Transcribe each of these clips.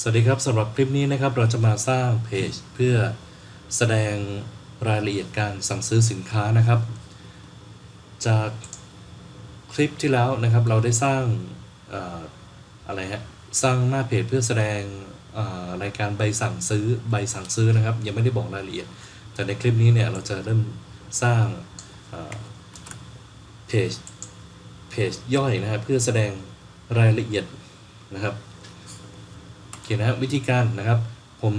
สวัสดีครับสำหรับคลิปนี้นะครับเราจะมาสร้างเพจเพื่อแสดงรายละเอียดการสั่งซื้อสินค้านะครับ จากคลิปที่แล้วนะครับเราได้สร้างเอ่อะไรฮะสร้างหน้าเพจเพื่อแสดงรายการใบสั่งซื้อใบสั่งซื้อนะครับ ยังไม่ได้บอกรายละเอียด แต่ในคลิปนี้เนี่ยเราจะเริ่มสร้างเพจเพจย่อยนะครับเพื่อแสดงรายละเอียดนะครับ เคนะวิธีการนะครับ ผม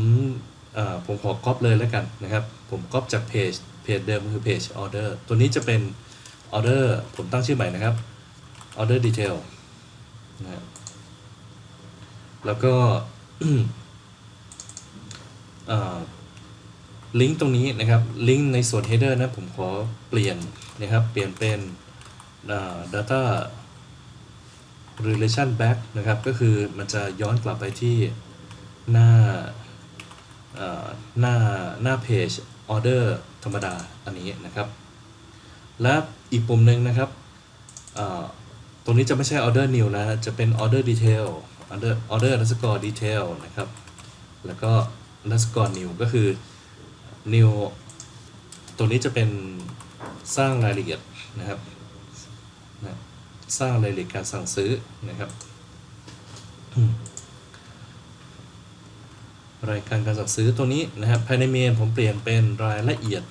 ผมขอก๊อปเลยแล้วกันนะครับ ผมก๊อปจากเพจเพจเดิมคือเพจออเดอร์ตัวนี้จะเป็นออเดอร์ผมตั้งชื่อใหม่นะครับออเดอร์ดีเทลนะครับแล้วก็ลิงก์ตรงนี้นะครับลิงก์ในส่วน header นะผมขอเปลี่ยนนะครับ เปลี่ยนเป็น data relation back นะครับ ก็คือมันจะย้อนกลับไปที่ หน้าหน้าหน้าเพจ order ธรรมดาอันนี้นะครับ และอีกปุ่มหนึ่งนะครับตรงนี้จะไม่ใช่ order new แล้วจะเป็น order detail order order underscore detail นะครับ แล้วก็ underscore new ก็คือ new ตัวนี้จะเป็นสร้างรายละเอียดนะครับนะสร้างรายละเอียดการสั่งซื้อนะครับ รายการการสั่งซื้อตัวนี้นะครับภายในเมนผมเปลี่ยนเป็นรายละเอียด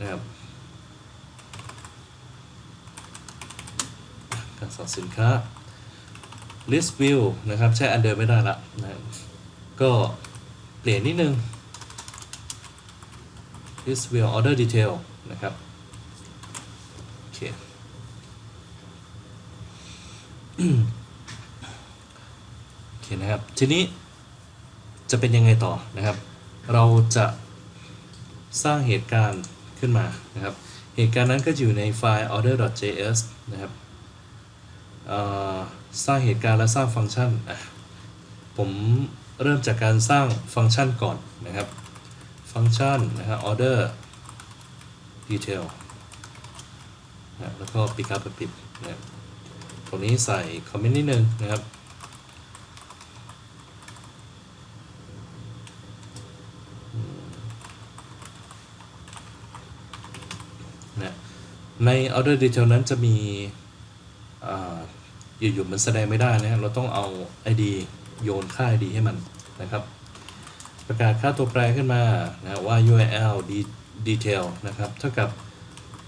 นะครับการสั่งสินค้า list view นะครับใช้อันเดิมไม่ได้ละนะก็เปลี่ยนนิดนึง list view order detail นะครับโอเค เคนะครับ ทีนี้จะเป็นยังไงต่อนะครับ เราจะสร้างเหตุการณ์ขึ้นมานะครับ เหตุการณ์นั้นก็อยู่ในไฟล์ order.js นะครับสร้างเหตุการณ์และสร้างฟังก์ชัน ผมเริ่มจากการสร้างฟังก์ชันก่อนนะครับ ฟังก์ชันนะครับ order detail นะแล้วก็ปิดครับปิดนะครับตรงนี้ใส่คอมเมนต์นิดนึงนะครับ นะ ใน order detail นั้นจะมีอยู่ๆมันแสดงไม่ได้นะเราต้องเอา id โยนค่า id ให้มันนะครับ ประกาศค่าตัวแปรขึ้นมานะว่า url de- detail นะครับ เท่ากับ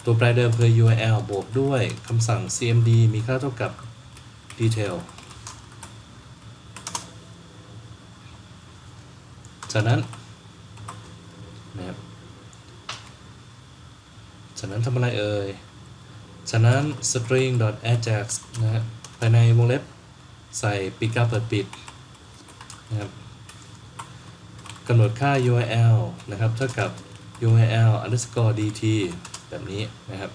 ตัวแปรเดิมคือ url บวกด้วยคำสั่ง cmd มีค่าเท่ากับ detail จากนั้นนะครับจากนั้นทำอะไรเอ่ย จากนั้น string.ajax นะฮะภายในวงเล็บใส่ปิดกาเปิดปิดนะครับกำหนดค่า URL นะครับเท่ากับ URL underscore dt แบบนี้นะครับ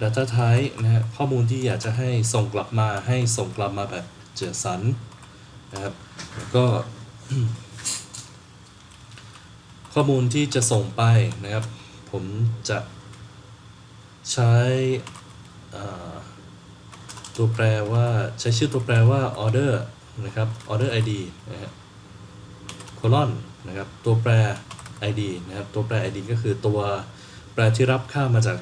Data type นะฮะข้อมูลที่อยากจะให้ส่งกลับมาให้ส่งกลับมาแบบเจอสันนะครับก็ข้อมูลที่จะส่งไปนะครับ ผมจะ ใช้ตัวแปรว่าใช้ชื่อตัวแปรว่า order นะครับ order id นะฮะ colon นะครับตัวแปร id นะครับตัวแปร id ก็คือตัวแปรที่รับค่ามาจาก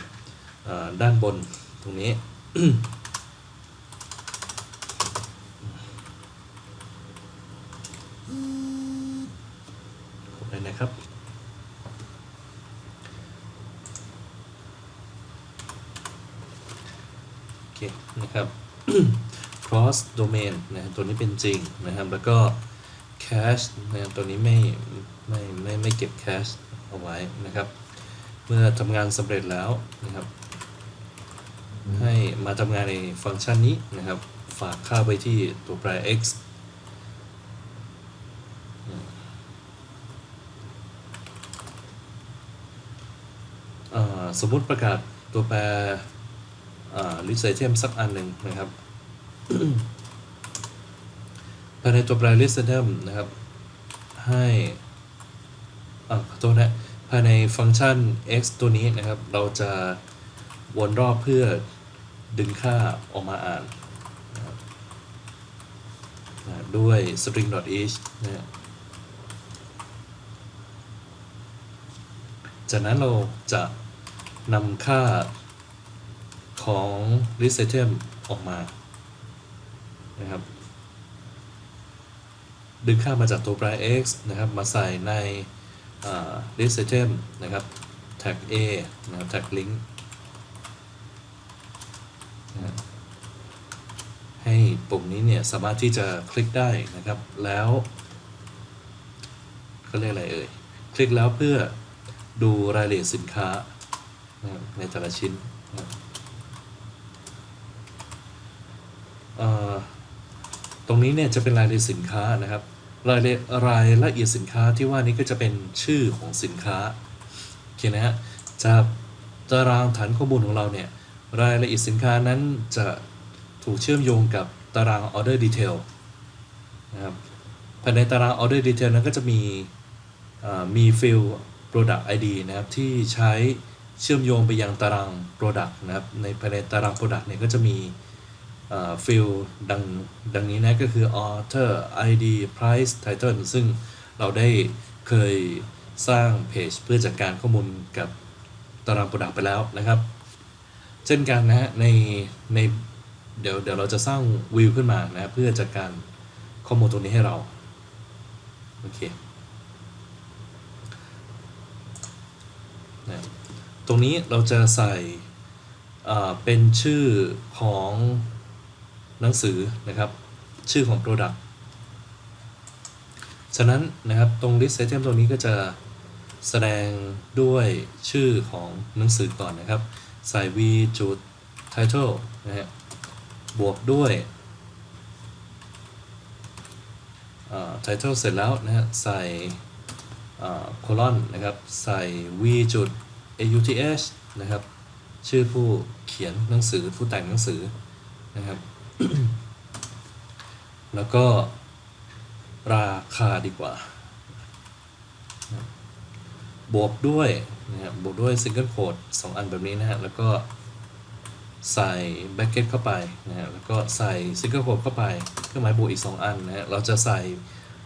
ด้านบนตรงนี้กดเลยนะครับ คนะครับ cross domain นะครับตัวนี้เป็นจริงนะครับ แล้วก็ cache นะครับตัวนี้ไม่ไม่ไม่ไม่เก็บ cache เอาไว้นะครับ เมื่อทำงานสำเร็จแล้วนะครับ ให้มาทำงานในฟังก์ชันนี้นะครับ ฝากค่าไว้ที่ตัวแปร x สมมุติประกาศตัวแปร ลิสไอเทมสักอันหนึ่งนะครับภายในตัวแปร list item นะครับ ให้อ่าขอโทษนะ ภายในฟังก์ชัน x ตัวนี้นะครับ เราจะวนรอบเพื่อดึงค่าออกมาอ่านนะด้วย string.each นะฮะจากนั้นเราจะนำค่า ของ list item ออกมานะครับ ดึงค่ามาจากตัวแปร x นะครับ มาใส่ในอ่า list item นะครับ tag a นะครับ tag link ให้ปุ่มนี้เนี่ย สามารถที่จะคลิกได้นะครับ แล้วเขาเรียกอะไรเอ่ย คลิกแล้วเพื่อดูรายละเอียดสินค้าในแต่ละชิ้นนะครับเอ่อ ตรงนี้เนี่ยจะเป็นรายละเอียดสินค้านะครับ รายละเอียดรายละเอียดสินค้าที่ว่านี้ก็จะเป็นชื่อของสินค้าโอเคนะฮะจากตารางฐานข้อมูลของเราเนี่ยรายละเอียดสินค้านั้นจะถูกเชื่อมโยงกับตาราง order detail นะครับภายในตาราง order detail นั้นก็จะมีมี field product ID นะครับที่ใช้เชื่อมโยงไปยังตาราง product นะครับในภายในตาราง product เนี่ยก็จะมี ฟิลดังดังนี้นะก็คือ author id price title ซึ่งเราได้เคยสร้างเพจเพื่อจัดการข้อมูลกับตารางโปรดักต์ไปแล้วนะครับ เช่นกันนะฮะในในเดี๋ยวเดี๋ยวเราจะสร้างวิวขึ้นมานะเพื่อจัดการข้อมูลตรงนี้ให้เราโอเคนะตรงนี้เราจะใส่เป็นชื่อของ หนังสือนะครับ ชื่อของ Product ฉะนั้นนะครับตรง list item ตรงนี้ก็จะแสดงด้วยชื่อของหนังสือก่อนนะครับ ใส่ v จุด title นะฮะบวกด้วย title เสร็จแล้วนะฮะใส่อ่า colon นะครับใส่ v จุด auth นะครับ ชื่อผู้เขียนหนังสือผู้แต่งหนังสือนะครับ แล้วก็ราคาดีกว่า บวกด้วยนะครับบวกด้วย single quote 2อันแบบนี้นะฮะ แล้วก็ใส่ bracket เข้าไปนะฮะ แล้วก็ใส่ single quote เข้าไป เครื่องหมายบวกอีก 2 อันนะฮะ เราจะใส่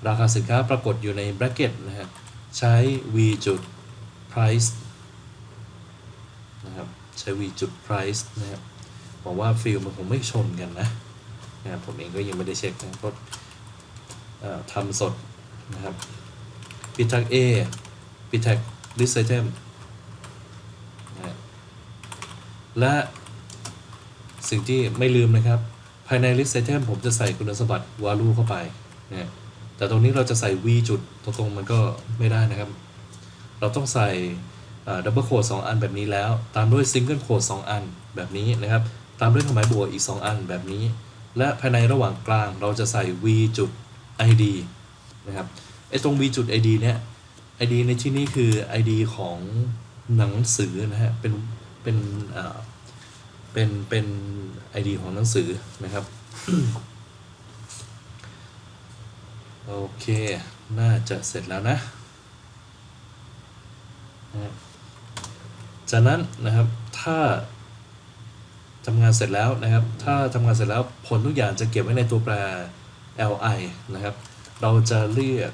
ราคาสินค้าปรากฏอยู่ใน bracket นะฮะ ใช้ v จุด price นะครับ ใช้ v จุด price นะครับบอกว่าฟิลมันคงไม่ชนกันนะ นะครับผมเองก็ยังไม่ได้เช็คนะเพราะทำสดนะครับปิดแท็ก A ปิดแท็ก list item นะและสิ่งที่ไม่ลืมนะครับ ภายใน list item ผมจะใส่คุณสมบัติ value เข้าไปนะแต่ตรงนี้เราจะใส่ v จุดตรงๆมันก็ไม่ได้นะครับ เราต้องใส่ดับเบิลโคด2อันแบบนี้แล้ว ตามด้วยซิงเกิลโคด2อันแบบนี้นะครับ ตามด้วยเครื่องหมายบวกอีก 2 อันแบบนี้ และภายในระหว่างกลางเราจะใส่ v จุด id นะครับไอ้ตรง v จุด id เนี่ย id ในที่นี้คือ id ของหนังสือนะฮะ เป็น เป็นอ่าเป็น เป็น id ของหนังสือนะครับ โอเค น่าจะเสร็จแล้วนะ จากนั้นนะครับ ถ้า ทำงานเสร็จแล้วนะครับ ถ้าทำงานเสร็จแล้วผลทุกอย่างจะเก็บไว้ในตัวแปร li นะครับ เราจะเรียก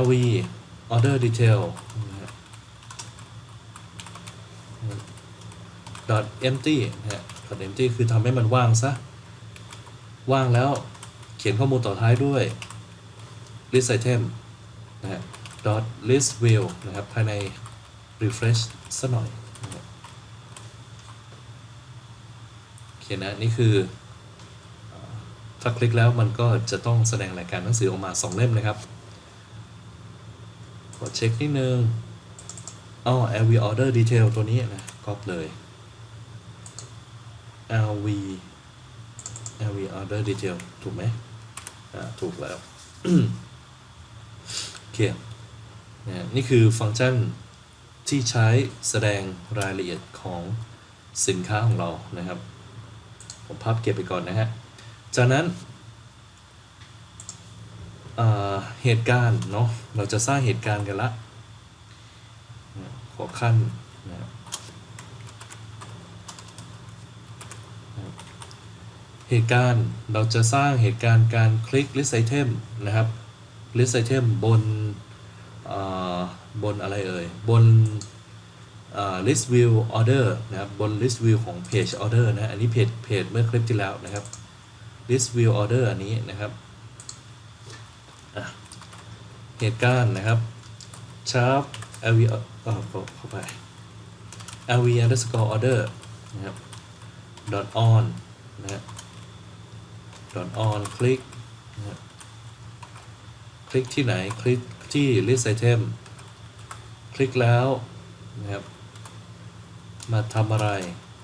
lv order detail dot empty นะฮะ dot empty คือทำให้มันว่างซะ ว่างแล้วเขียนข้อมูลต่อท้ายด้วย list item นะฮะ dot list view นะครับ ภายใน refresh สักหน่อยนะ คนะนี่คือเอ่อถ้าคลิกแล้วมันก็จะต้องแสดงรายการหนังสือออกมา 2 เล่มนะครับ ขอเช็คนิดนึงอ๋อ LV order detail ตัวนี้นะก๊อปเลย LV LV order detail ถูกไหมอ่าถูกแล้วโอเคนะนี่คือฟังก์ชันที่ใช้แสดงรายละเอียดของสินค้าของเรานะครับ ผมพับเก็บไปก่อนนะฮะ จากนั้นเหตุการณ์เนาะ เราจะสร้างเหตุการณ์กันละ ขอขั้นนะเหตุการณ์เราจะสร้างเหตุการณ์การคลิก list item นะครับ list item บนบนอะไรเอ่ย บน list view order นะครับบน list view ของ page order นะอันนี้เพจเพจเมื่อคลิปที่แล้วนะครับ list view order อันนี้นะครับเหตุการณ์นะครับ sharp lv เออเข้าไป lv underscore order นะครับ dot on นะฮะ dot on คลิกนะฮะคลิกที่ไหน คลิกที่ list item คลิกแล้วนะครับ มาทำอะไร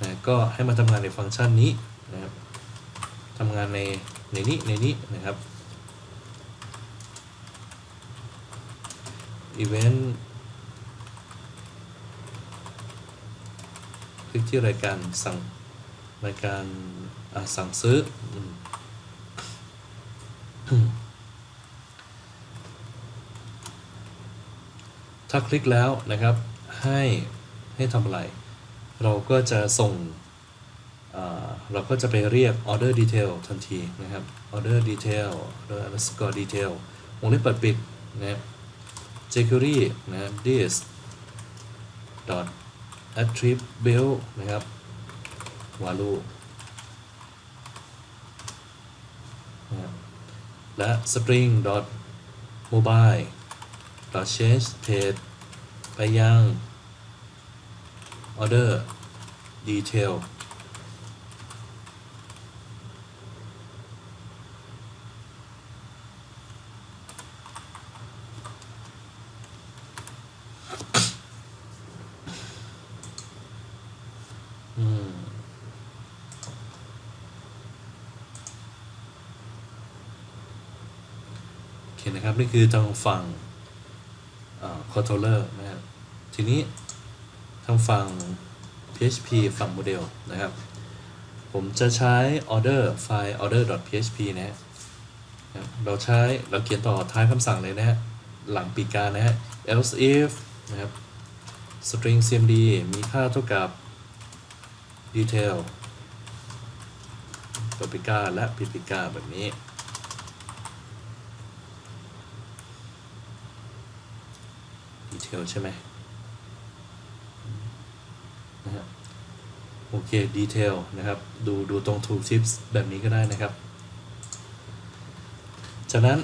นะก็ให้มาทำงานในฟังก์ชันนี้นะครับทำงานในในนี้ในนี้นะครับ event คลิกที่รายการสั่งรายการสั่งซื้อถ้าคลิกแล้วนะครับให้ให้ทำอะไร เราก็จะส่งเราก็จะไปเรียก order detail ทันทีนะครับ order detail order underscore detail วงเล็บเปิดปิดนะครับ jQuery นะ this dot attribute นะครับ value นะครับและ string dot mobile dot change state ไปยัง order detail อืมโอเคนะครับ นี่คือทางฝั่งคอนโทรลเลอร์นะครับทีนี้ ทางฝั่ง PHP ฝั่งโมเดลนะครับ ผมจะใช้ order ไฟล์ order.php นะฮะเราใช้เราเขียนต่อท้ายคำสั่งเลยนะฮะ หลังปีการนะฮะ else if นะครับ string cmd มีค่าเท่ากับ detail เปิดปีกาและปิดปีกาแบบนี้ดีเทลใช่ไหมนะฮะ โอเคดีเทลนะครับ ดูดูตรง tool tips แบบนี้ก็ได้นะครับ จากนั้น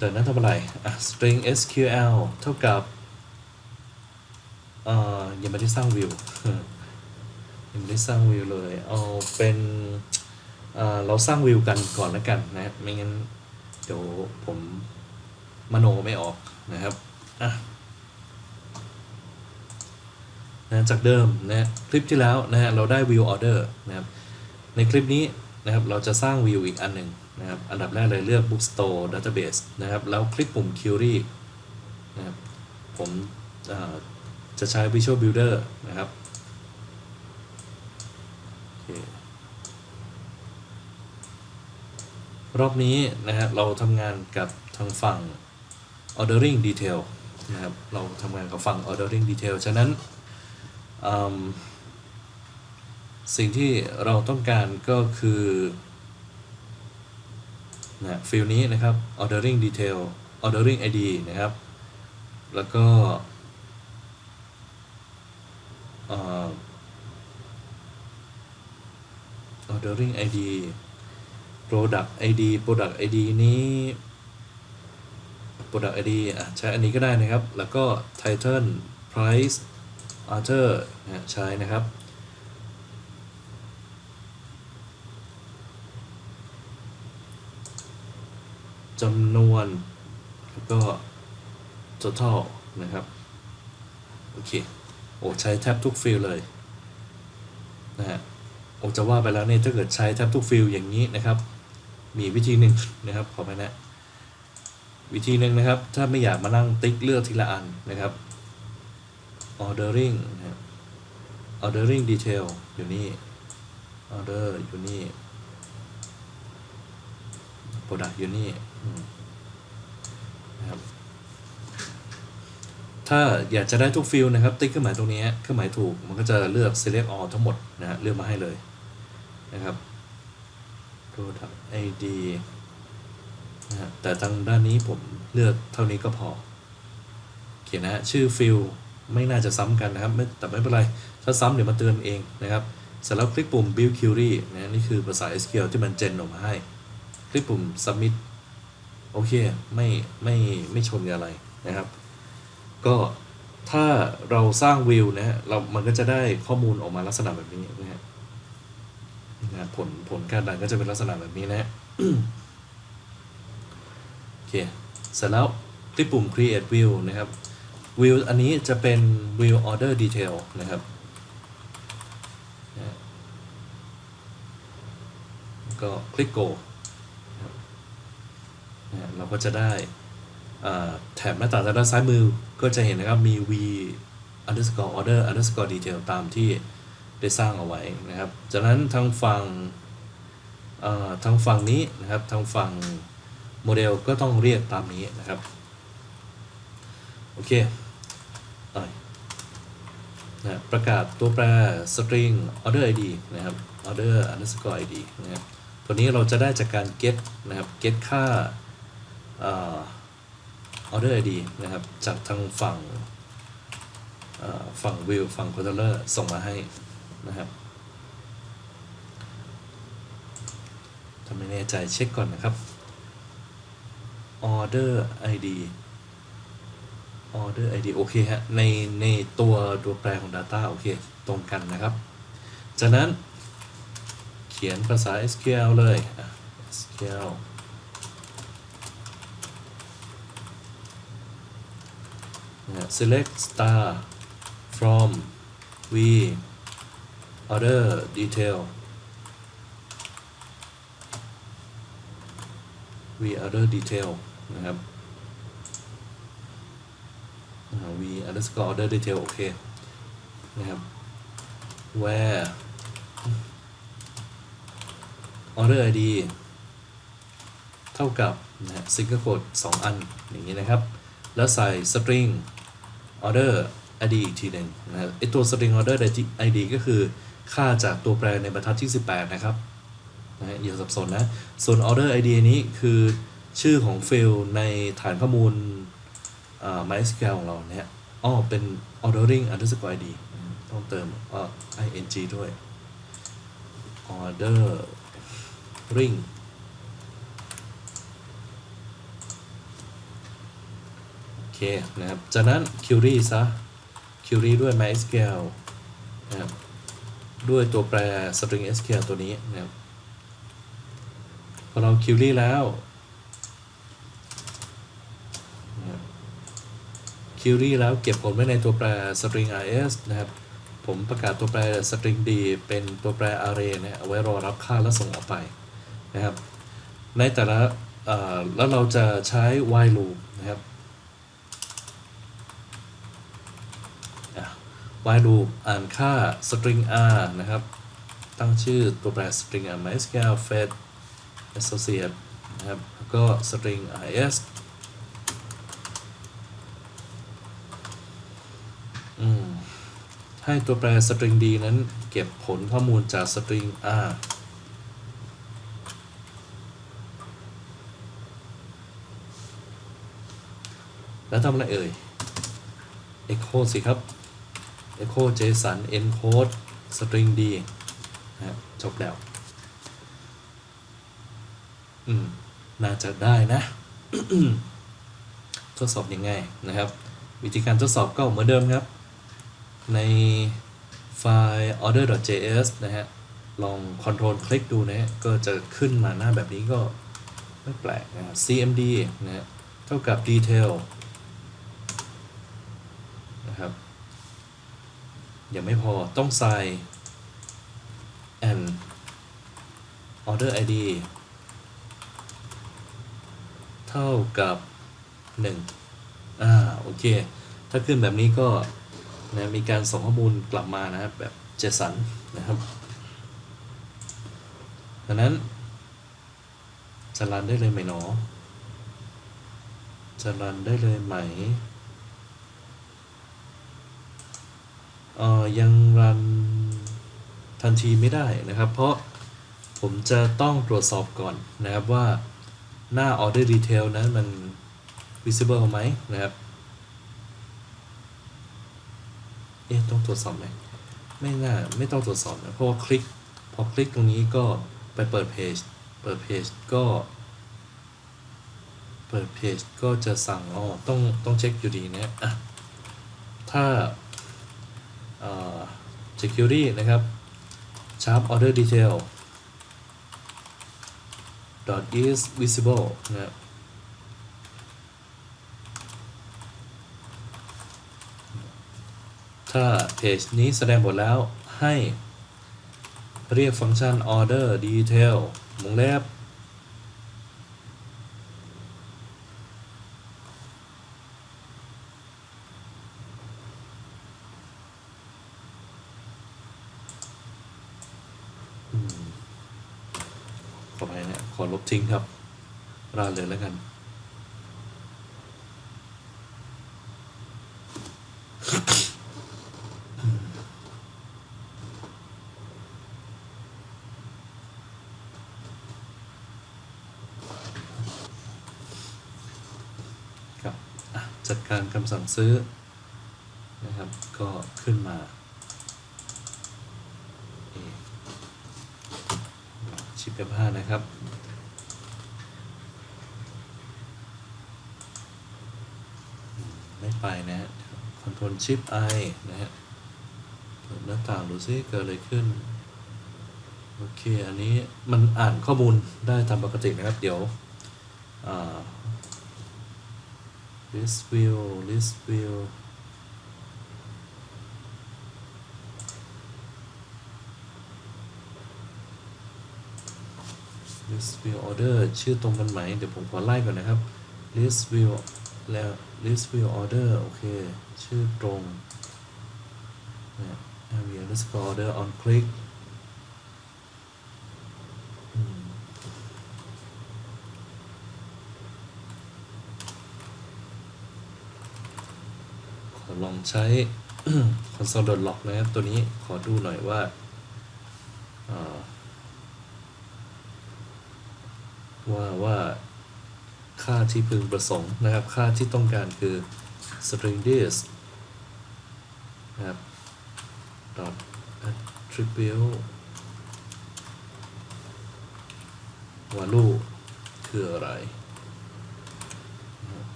จากนั้นทำอะไรอะ string sql เท่ากับเอ่อยังไม่ได้สร้างวิวยังไม่ได้สร้างวิวเลย เอาเป็นเอ่อเราสร้างวิวกันก่อนแล้วกันนะไม่งั้นเดี๋ยวผมมโนไม่ออกนะครับอะ นะจากเดิมนะคลิปที่แล้วนะเราได้ view order นะครับในคลิปนี้นะครับเราจะสร้าง view อีกอันหนึ่งนะครับอันดับแรกเลยเลือก bookstore database นะครับแล้วคลิกปุ่ม query นะครับผมจะใช้ visual builder นะครับรอบนี้นะฮะเราทำงานกับทางฝั่ง ordering detail นะครับเราทำงานกับฝั่ง ordering detail ฉะนั้น สิ่งที่เราต้องการก็คือนะฟิลนี้นะครับ ordering detail ordering id นะครับ แล้วก็อ ordering id product id product id นี้ product id ใช้อันนี้ก็ได้นะครับ แล้วก็ title price author นะใช้นะครับ จำนวน แล้วก็ total นะครับ โอเค โอ้ใช้แทบทุกฟิลเลยนะฮะโอ้จะว่าไปแล้วเนี่ยถ้าเกิดใช้แทบทุกฟิลอย่างนี้นะครับ มีวิธีหนึ่งนะครับขอไปนะ วิธีหนึ่งนะครับ ถ้าไม่อยากมานั่งติ๊กเลือกทีละอันนะครับ ordering นะครับ ordering detail อยู่นี่ order อยู่นี่ product อยู่นี่นะครับถ้าอยากจะได้ทุกฟิลนะครับ ติ๊กเครื่องหมายตรงนี้เครื่องหมายถูก มันก็จะเลือก select all ทั้งหมดนะฮะเลือกมาให้เลยนะครับ product id นะแต่ทางด้านนี้ผมเลือกเท่านี้ก็พอ เขียนนะฮะชื่อฟิล ไม่น่าจะซ้ำกันนะครับแต่ไม่เป็นไร ถ้าซ้ำเดี๋ยวมาเตือนเองนะครับ เสร็จแล้วคลิกปุ่ม build query นะนี่คือภาษา SQL ที่มันเจนออกมาให้ คลิกปุ่ม submit โอเค ไม่ไม่ไม่ชนกับอะไรนะครับ ก็ถ้าเราสร้างวิวนะฮะเรามันก็จะได้ข้อมูลออกมาลักษณะแบบนี้นะฮะนะฮะผลผลการดันก็จะเป็นลักษณะแบบนี้นะฮะโอเค เสร็จแล้วคลิกปุ่ม create view นะครับ view อันนี้จะเป็น view order detail นะครับ ก็คลิก go นะครับนะเราก็จะได้แถบหน้าต่างทางด้านซ้ายมือก็จะเห็นนะครับ มี v underscore order underscore detail ตามที่ได้สร้างเอาไว้นะครับ จากนั้นทางฝั่งทางฝั่งนี้นะครับ ทางฝั่งโมเดลก็ต้องเรียกตามนี้นะครับ โอเค เอ้ยนะประกาศตัวแปร string order id นะครับ order underscore id นะครับตัวนี้เราจะได้จากการ get นะครับ get ค่า order id นะครับ จากทางฝั่งฝั่ง view ฝั่ง controller ส่งมาให้นะครับถ้าไม่แน่ใจเช็คก่อนนะครับ order id order id โอเคฮะ ในในตัวตัวแปรของ data โอเค ตรงกันนะครับ จากนั้นเขียนภาษา SQL เลย SQL นะฮะ select star from v order detail v order detail นะครับ v underscore order detail โอเค นะครับ where order id เท่ากับนะฮะ single quote 2 อัน อย่างนี้นะครับ แล้วใส่ string order id อีกทีหนึ่งนะครับไอตัว string order id ก็คือค่าจากตัวแปรในบรรทัดที่ 18 นะครับนะอย่าสับสนนะ ส่วน order id นี้คือชื่อของฟิลในฐานข้อมูล MySQL ของเราเนี่ยอ้อเป็น ordering underscore id ต้องเติมอ่า ing ด้วย ordering โอเคนะครับ จากนั้น query ซะ query ด้วย MySQL นะครับ ด้วยตัวแปร string SQL ตัวนี้นะครับ พอเรา query แล้วนะครับ query แล้วเก็บผลไว้ในตัวแปร string rs นะครับ ผมประกาศตัวแปร string d เป็นตัวแปร array นะเอาไว้รอรับค่าแล้วส่งออกไปนะครับ ในแต่ละแล้วเราจะใช้ while loop นะครับ while loop อ่านค่า string r นะครับ ตั้งชื่อตัวแปร string r mysql fetch associate นะครับ แล้วก็ string is อืม ให้ตัวแปร string d นั้นเก็บผลข้อมูลจาก string r แล้วทำอะไรเอ่ย echo สิครับ echo json encode string d นะจบแล้ว อืม น่าจะได้นะ ทดสอบยังไงนะครับ วิธีการทดสอบก็เหมือนเดิมครับ ในไฟล์ order.js นะฮะ ลอง control คลิกดูนะฮะ ก็จะขึ้นมาหน้าแบบนี้ก็ไม่แปลกนะครับ cmd นะฮะ เท่ากับ detail นะครับ ยังไม่พอต้องใส่ and order id เท่ากับ 1 อ่า โอเค ถ้าขึ้นแบบนี้ก็ นะมีการส่งข้อมูลกลับมานะครับแบบ JSON นนะครับดังนั้นจะรันได้เลยไหมหนอจะรันได้เลยไหมเอ่อยังรันทันทีไม่ได้นะครับ เพราะผผมจะต้องตรวจสอบก่อนนะครับว่าหน้า order detail นั้นมัน visible ไหมนะครับ เอ๊ะต้องตรวจสอบไหมไม่น่าไม่ต้องตรวจสอบนะเพราะว่าคลิกพอคลิกตรงนี้ก็ไปเปิดเพจเปิดเพจก็ เปิดเพจก็จะสั่งอ๋อต้องต้องเช็คอยู่ดีนะอะถ้าเอ่อ security นะครับ sharp order detail dot is visible นะครับ ถ้าเพจนี้แสดงหมดแล้วให้เรียกฟังก์ชัน order detail วงเล็บขอไปนะขอลบทิ้งครับรานเลยแล้วกัน ครับอะจัดการคำสั่งซื้อนะครับ ก็ขึ้นมาชิปเปผ้านะครับ ไม่ไปนะคอนโทรลชิปไอนะฮะเปิดหน้าต่างดูซิเกิดอะไรขึ้น โอเค อันนี้มันอ่านข้อมูลได้ตามปกตินะครับ เดี๋ยว list view list view ลิสต์ view order ชื่อตรงกันไหม เดี๋ยวผมขอไล่ก่อนนะครับ list view แล้ว list view order โอเค ชื่อตรงนะ area underscore order on click อืม ขอลองใช้ console.log นะครับ ตัวนี้ขอดูหน่อยว่าว่าว่าค่าที่พึงประสงค์นะครับ ค่าที่ต้องการคือ string this นะครับ dot attribute value คืออะไร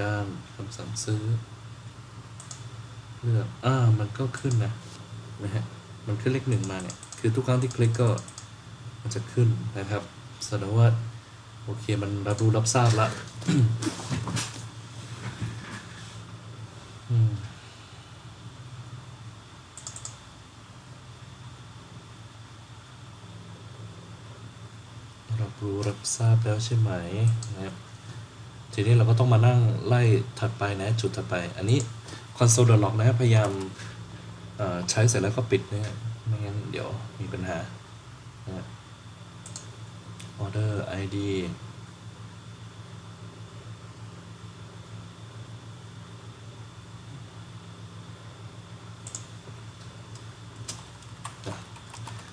การคำสั่งซื้อ เลือก อ่า มันก็ขึ้นนะ นะฮะ มันขึ้นเลขหนึ่งมาเนี่ย คือทุกครั้งที่คลิกก็ มันจะขึ้นนะครับ แสดงว่า โอเค มันรับรู้รับทราบละอืมรับรู้รับทราบแล้วใช่ไหมนะครับ ทีนี้เราก็ต้องมานั่งไล่ถัดไปนะจุดถัดไป อันนี้ console.log นะครับพยายามใช้เสร็จแล้วก็ปิดนะไม่งั้นเดี๋ยวมีปัญหานะฮะ order id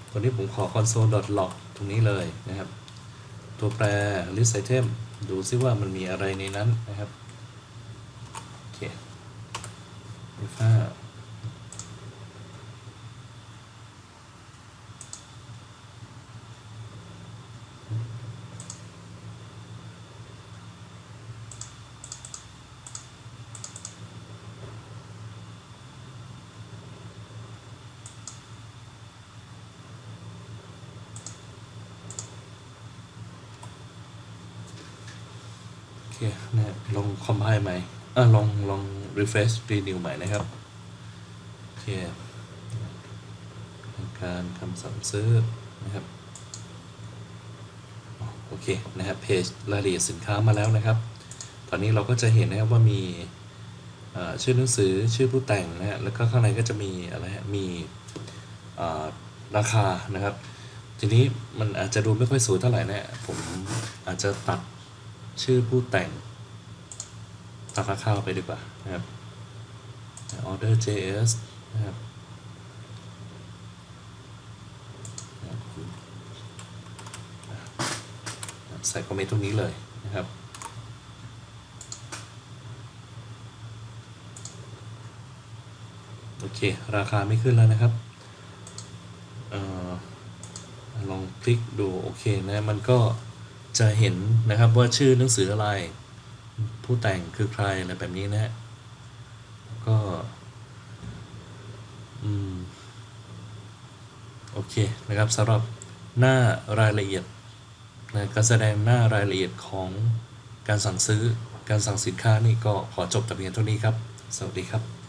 ตัวนี้ผมขอ console.log ตรงนี้เลยนะครับ ตัวแปร list item ดูซิว่ามันมีอะไรในนั้นนะครับ โอเค alpha คนะลองคอมไพล์ใหม่อะลองลอง refresh renew ใหม่นะครับโอเคการคำสั่งซื้อนะครับโอเคนะครับเพจรายละเอียดสินค้ามาแล้วนะครับ ตอนนี้เราก็จะเห็นนะครับว่ามีชื่อหนังสือชื่อผู้แต่งนะฮะแล้วก็ข้างในก็จะมีอะไรฮะมีราคานะครับ ทีนี้มันอาจจะดูไม่ค่อยสวยเท่าไหร่นะผมอาจจะตัด ชื่อผู้แต่งตัดราคาไปดีกว่านะครับ order js นะครับใส่คอมเมนต์ตรงนี้เลยนะครับโอเค ราคาไม่ขึ้นแล้วนะครับออลองคลิกดู โอเคนะ มันก็ จะเห็นนะครับว่าชื่อหนังสืออะไร ผู้แต่งคือใครอะไรแบบนี้นะฮะก็อืมโอเคนะครับสำหรับหน้ารายละเอียดนะการแสดงหน้ารายละเอียดของการสั่งซื้อการสั่งสินค้านี่ก็ขอจบแต่เพียงเท่านี้ครับ สวัสดีครับ